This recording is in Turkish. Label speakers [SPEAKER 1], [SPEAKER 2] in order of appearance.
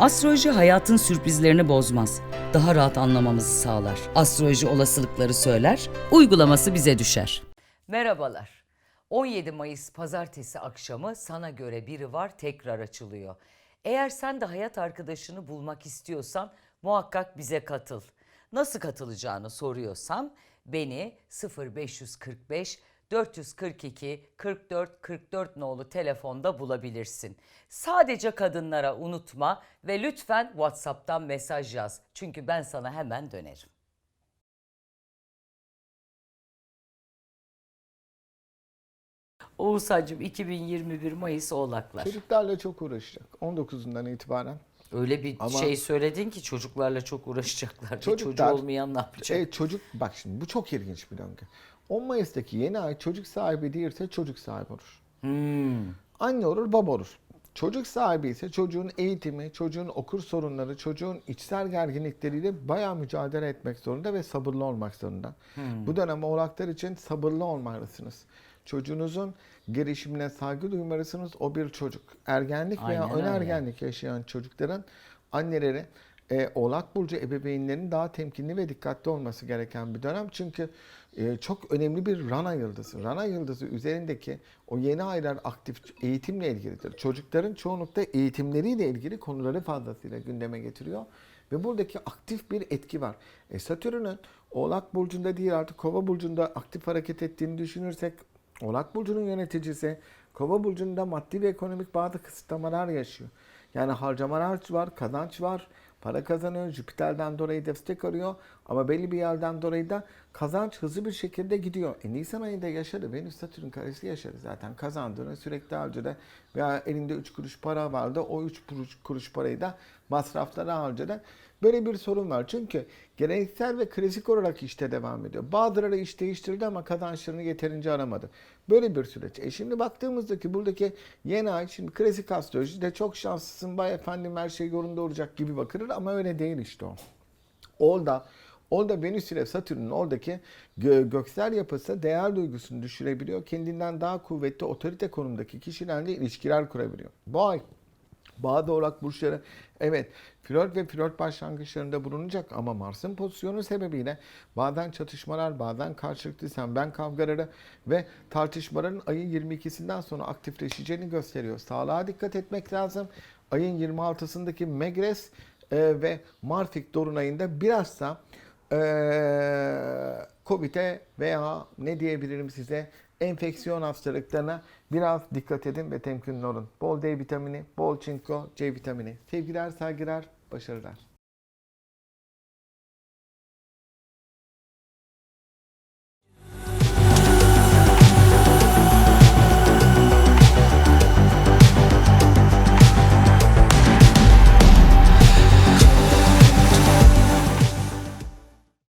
[SPEAKER 1] Astroloji hayatın sürprizlerini bozmaz. Daha rahat anlamamızı sağlar. Astroloji olasılıkları söyler, uygulaması bize düşer. Merhabalar. 17 Mayıs pazartesi akşamı sana göre biri var tekrar açılıyor. Eğer sen de hayat arkadaşını bulmak istiyorsan muhakkak bize katıl. Nasıl katılacağını soruyorsan beni 0545 442 44 44 nolu telefonda bulabilirsin. Sadece kadınlara unutma ve lütfen WhatsApp'tan mesaj yaz. Çünkü ben sana hemen dönerim. Oğuz Hacım 2021 Mayıs Oğlaklar.
[SPEAKER 2] Çocuklarla çok uğraşacak. 19'undan itibaren.
[SPEAKER 1] Öyle bir
[SPEAKER 2] Ama-
[SPEAKER 1] şey söyledin ki çocuklarla çok uğraşacaklar.
[SPEAKER 2] Çocuklar-
[SPEAKER 1] çocuğu olmayan ne yapacak?
[SPEAKER 2] E, çocuk bak şimdi bu çok ilginç bir döngü. 10 Mayıs'taki yeni ay çocuk sahibi değilse çocuk sahibi olur.
[SPEAKER 1] Hmm.
[SPEAKER 2] Anne olur, baba olur. Çocuk sahibi ise çocuğun eğitimi, çocuğun okur sorunları, çocuğun içsel gerginlikleriyle bayağı mücadele etmek zorunda ve sabırlı olmak zorunda. Bu dönem oğlaklar için sabırlı olmalısınız. Çocuğunuzun gelişimine saygı duymalısınız. O bir çocuk. Ergenlik veya
[SPEAKER 1] Aynen
[SPEAKER 2] ön
[SPEAKER 1] öyle.
[SPEAKER 2] ergenlik yaşayan çocukların anneleri e, Oğlak Burcu ebeveynlerinin daha temkinli ve dikkatli olması gereken bir dönem. Çünkü e, çok önemli bir Rana yıldızı. Rana yıldızı üzerindeki o yeni aylar aktif eğitimle ilgilidir. Çocukların çoğunlukla eğitimleriyle ilgili konuları fazlasıyla gündeme getiriyor. Ve buradaki aktif bir etki var. E, Satürn'ün Oğlak Burcu'nda değil artık Kova Burcu'nda aktif hareket ettiğini düşünürsek Oğlak Burcu'nun yöneticisi Kova Burcu'nda maddi ve ekonomik bazı kısıtlamalar yaşıyor. Yani harcamalar var, kazanç var, para kazanıyor, Jüpiter'den dolayı destek arıyor ama belli bir yerden dolayı da kazanç hızlı bir şekilde gidiyor. E Nisan ayında yaşadı, Venüs Satürn karesi yaşadı zaten kazandığını sürekli harcadı veya elinde 3 kuruş para vardı o 3 kuruş, parayı da masraflara harcadı. Böyle bir sorun var çünkü geleneksel ve klasik olarak işte devam ediyor. Bazıları iş değiştirdi ama kazançlarını yeterince aramadı. Böyle bir süreç. E şimdi baktığımızdaki buradaki yeni ay şimdi klasik astrolojide çok şanslısın bay efendim her şey yolunda olacak gibi bakılır ama öyle değil işte o. Orada Orada Venüs ile Satürn'ün oradaki gö- göksel yapısı değer duygusunu düşürebiliyor. Kendinden daha kuvvetli otorite konumdaki kişilerle ilişkiler kurabiliyor. Bu ay bazı oğlak burçları evet flört ve flört başlangıçlarında bulunacak ama Mars'ın pozisyonu sebebiyle bazen çatışmalar, bazen karşılıklı sen ben kavgaları ve tartışmaların ayın 22'sinden sonra aktifleşeceğini gösteriyor. Sağlığa dikkat etmek lazım. Ayın 26'sındaki Megres e, ve Marfik Dolunay'ında biraz da e, Covid'e veya ne diyebilirim size enfeksiyon hastalıklarına biraz dikkat edin ve temkinli olun. Bol D vitamini, bol çinko, C vitamini. Sevgiler, saygılar, başarılar.